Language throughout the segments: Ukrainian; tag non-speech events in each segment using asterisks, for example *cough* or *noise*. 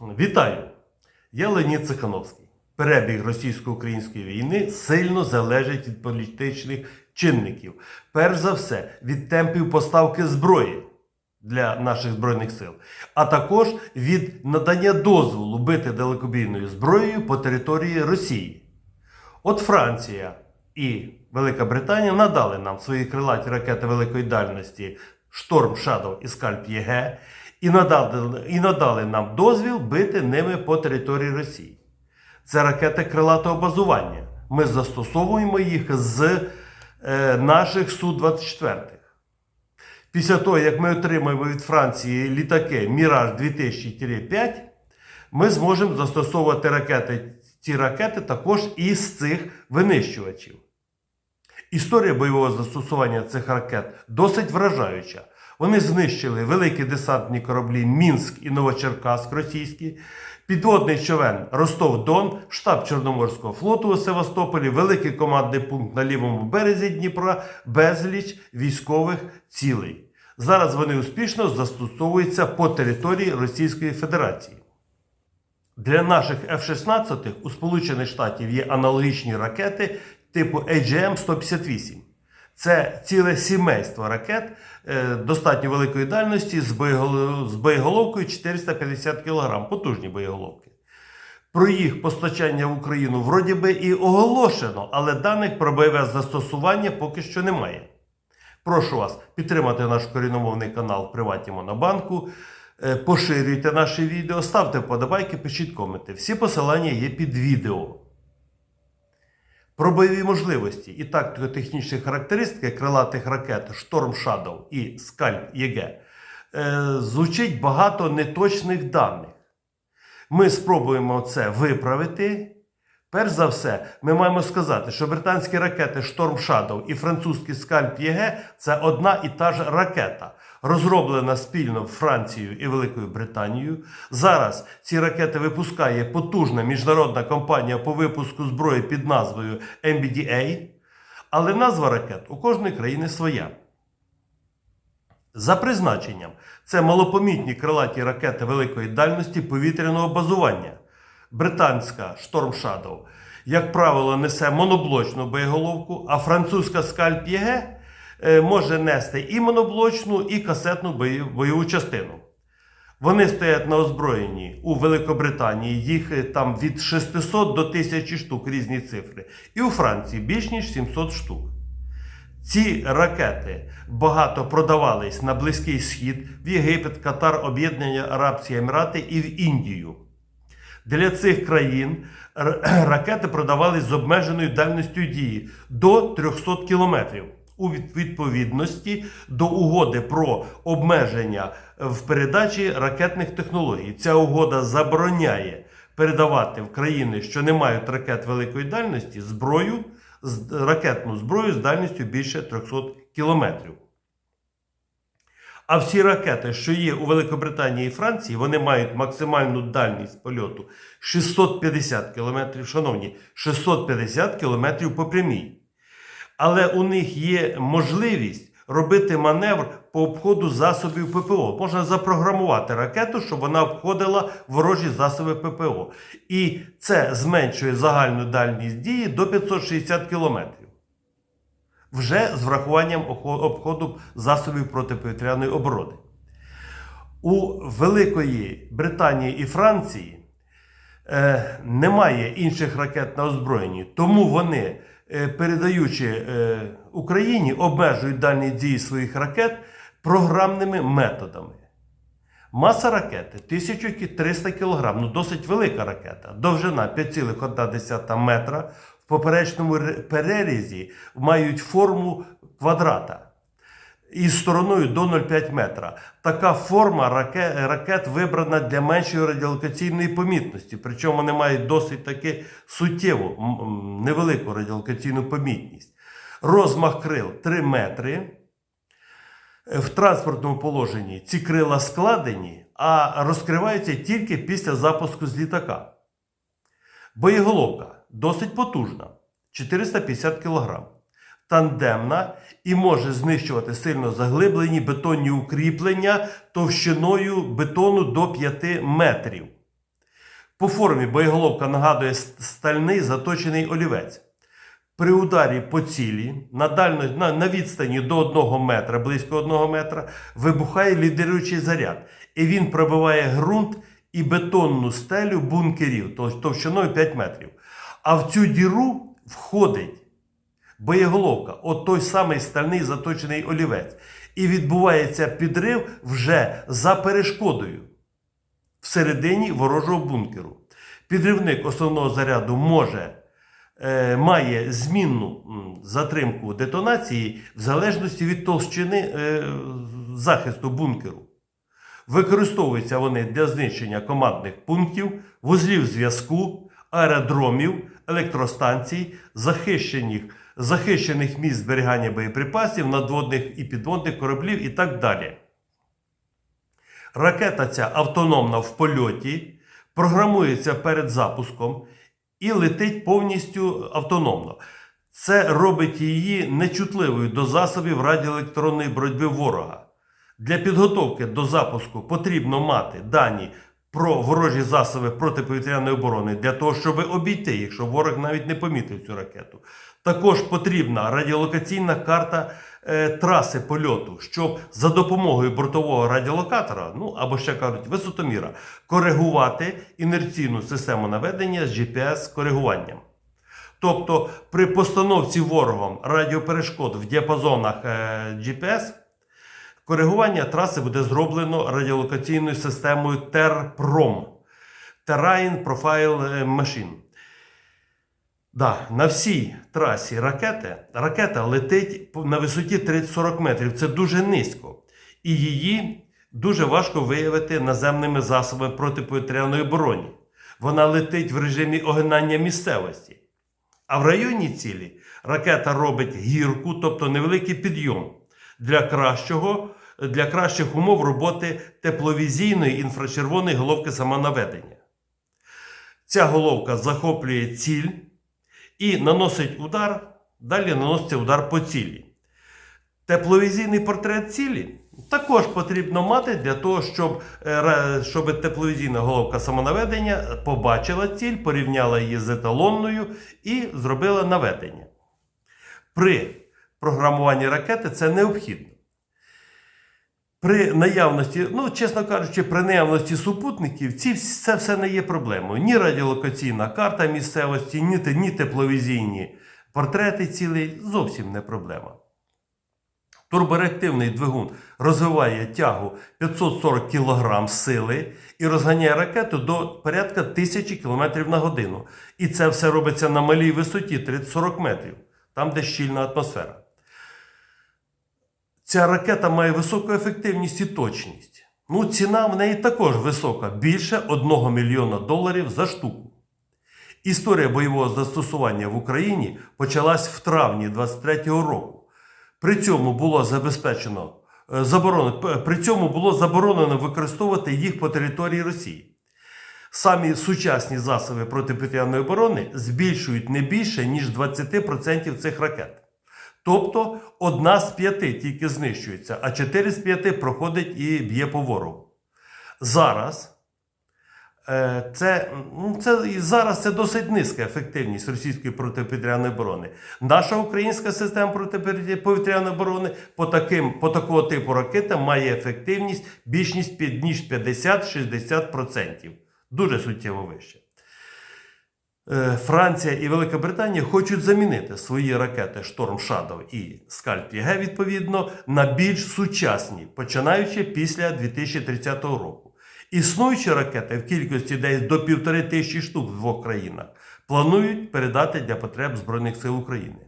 Вітаю! Я Леонід Цихановський. Перебіг російсько-української війни сильно залежить від політичних чинників. Перш за все, від темпів поставки зброї для наших збройних сил, а також від надання дозволу бити далекобійною зброєю по території Росії. От Франція і Велика Британія надали нам свої крилаті ракети великої дальності Шторм Shadow і Скальп ЄГ і надали, і надали нам дозвіл бити ними по території Росії. Це ракети крилатого базування. Ми застосовуємо їх з е, наших Су-24. Після того, як ми отримаємо від Франції літаки Міраж 2000-5, ми зможемо застосовувати ракети, ці ракети також із цих винищувачів. Історія бойового застосування цих ракет досить вражаюча. Вони знищили великі десантні кораблі Мінськ і Новочеркаськ російські, підводний човен Ростов-Дон, штаб Чорноморського флоту у Севастополі, великий командний пункт на лівому березі Дніпра, безліч військових цілей. Зараз вони успішно застосовуються по території Російської Федерації. Для наших F-16 у Сполучених Штатів є аналогічні ракети типу AGM-158. Це ціле сімейство ракет е, достатньо великої дальності з, боєголовкою 450 кг, потужні боєголовки. Про їх постачання в Україну вроді би і оголошено, але даних про бойове застосування поки що немає. Прошу вас підтримати наш коріномовний канал Приватні Монобанку. Е, Поширюйте наші відео, ставте вподобайки, пишіть коменти. Всі посилання є під відео. Про бойові можливості і тактико-технічні характеристики крилатих ракет Шторм Shadow і Скальп ЄГ е, звучить багато неточних даних. Ми спробуємо це виправити. Перш за все, ми маємо сказати, що британські ракети Шторм Shadow і французький Скальп ЄГ це одна і та ж ракета, розроблена спільно Францією і Великою Британією. Зараз ці ракети випускає потужна міжнародна компанія по випуску зброї під назвою MBDA, але назва ракет у кожної країни своя. За призначенням, це малопомітні крилаті ракети великої дальності повітряного базування. Британська Шторм Shadow, як правило, несе моноблочну боєголовку, а французька Скальп ЄГ е, може нести і моноблочну, і касетну бойову частину. Вони стоять на озброєнні у Великобританії, їх е, там від 600 до 1000 штук різні цифри. І у Франції більш ніж 700 штук. Ці ракети багато продавались на Близький Схід, в Єгипет, Катар, Об'єднані Арабські Емірати і в Індію. Для цих країн *clears throat* ракети продавались з обмеженою дальністю дії до 300 кілометрів у відповідності до угоди про обмеження в передачі ракетних технологій. Ця угода забороняє передавати в країни, що не мають ракет великої дальності, зброю, ракетну зброю з дальністю більше 300 кілометрів. А всі ракети, що є у Великобританії і Франції, вони мають максимальну дальність польоту 650 км, шановні, 650 км по прямій. Але у них є можливість робити маневр по обходу засобів ППО. Можна запрограмувати ракету, щоб вона обходила ворожі засоби ППО. І це зменшує загальну дальність дії до 560 кілометрів вже з врахуванням обходу засобів протиповітряної оборони. У Великої Британії і Франції е, немає інших ракет на озброєнні, тому вони, е, передаючи е, Україні, обмежують дальні дії своїх ракет програмними методами. Маса ракети 1300 кг, ну досить велика ракета. Довжина 5,1 метра. Поперечному перерізі мають форму квадрата із стороною до 0,5 метра. Така форма раке- ракет вибрана для меншої радіолокаційної помітності. Причому вони мають досить таки суттєву, невелику радіолокаційну помітність. Розмах крил 3 метри. В транспортному положенні ці крила складені, а розкриваються тільки після запуску з літака. Боєголовка досить потужна 450 кг. Тандемна і може знищувати сильно заглиблені бетонні укріплення товщиною бетону до 5 метрів. По формі боєголовка нагадує стальний заточений олівець. При ударі по цілі на, дально, на, на відстані до 1 метра, близько 1 метра, вибухає лідируючий заряд. І він пробиває ґрунт і бетонну стелю бункерів товщиною 5 метрів. А в цю діру входить боєголовка, от той самий стальний заточений олівець. І відбувається підрив вже за перешкодою всередині ворожого бункеру. Підривник основного заряду може, е, має змінну затримку детонації в залежності від толщини е, захисту бункеру. Використовуються вони для знищення командних пунктів, вузлів зв'язку, аеродромів, електростанцій, захищених, захищених місць зберігання боєприпасів, надводних і підводних кораблів і так далі. Ракета ця автономна в польоті, програмується перед запуском і летить повністю автономно. Це робить її нечутливою до засобів радіоелектронної боротьби ворога. Для підготовки до запуску потрібно мати дані про ворожі засоби протиповітряної оборони для того, щоб обійти, якщо ворог навіть не помітив цю ракету. Також потрібна радіолокаційна карта е, траси польоту, щоб за допомогою бортового радіолокатора, ну або ще кажуть, висотоміра, коригувати інерційну систему наведення з GPS-коригуванням. Тобто при постановці ворогом радіоперешкод в діапазонах е, GPS коригування траси буде зроблено радіолокаційною системою TERPROM Terrain Profile Machine. Да, на всій трасі ракети ракета летить на висоті 30-40 метрів. Це дуже низько. І її дуже важко виявити наземними засобами протиповітряної оборони. Вона летить в режимі огинання місцевості. А в районі цілі ракета робить гірку, тобто невеликий підйом для кращого, для кращих умов роботи тепловізійної інфрачервоної головки самонаведення. Ця головка захоплює ціль і наносить удар, далі наноситься удар по цілі. Тепловізійний портрет цілі також потрібно мати для того, щоб, е, щоб тепловізійна головка самонаведення побачила ціль, порівняла її з еталонною і зробила наведення. При програмуванні ракети це необхідно. При наявності, ну, чесно кажучи, при наявності супутників ці, це все не є проблемою. Ні радіолокаційна карта місцевості, ні, ні тепловізійні портрети цілей зовсім не проблема. Турбореактивний двигун розвиває тягу 540 кг сили і розганяє ракету до порядка 1000 км на годину. І це все робиться на малій висоті 30-40 метрів, там, де щільна атмосфера. Ця ракета має високу ефективність і точність. Ну, ціна в неї також висока, більше 1 мільйона доларів за штуку. Історія бойового застосування в Україні почалась в травні 23-го року. При цьому було забезпечено е, заборонено, при цьому було заборонено використовувати їх по території Росії. Самі сучасні засоби протиповітряної оборони збільшують не більше, ніж 20% цих ракет. Тобто одна з п'яти тільки знищується, а чотири з п'яти проходить і б'є по ворогу. Зараз е, це, ну, це, зараз це досить низька ефективність російської протиповітряної оборони. Наша українська система протиповітряної оборони по, таким, по такого типу ракетам має ефективність більш ніж 50-60%. Дуже суттєво вище. Е, Франція і Велика Британія хочуть замінити свої ракети Шторм Shadow і Скальп ЄГ, відповідно, на більш сучасні, починаючи після 2030 року. Існуючі ракети в кількості десь до півтори тисячі штук в двох країнах планують передати для потреб Збройних сил України.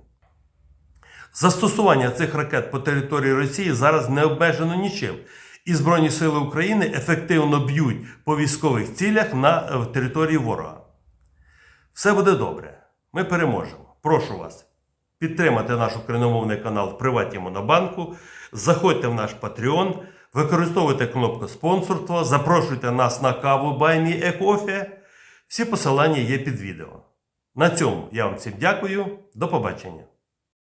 Застосування цих ракет по території Росії зараз не обмежено нічим. І Збройні сили України ефективно б'ють по військових цілях на е, території ворога. Все буде добре. Ми переможемо. Прошу вас підтримати наш україномовний канал в Приваті Монобанку. Заходьте в наш Patreon, використовуйте кнопку спонсорства, запрошуйте нас на каву Баймі Екофі. Всі посилання є під відео. На цьому я вам всім дякую. До побачення.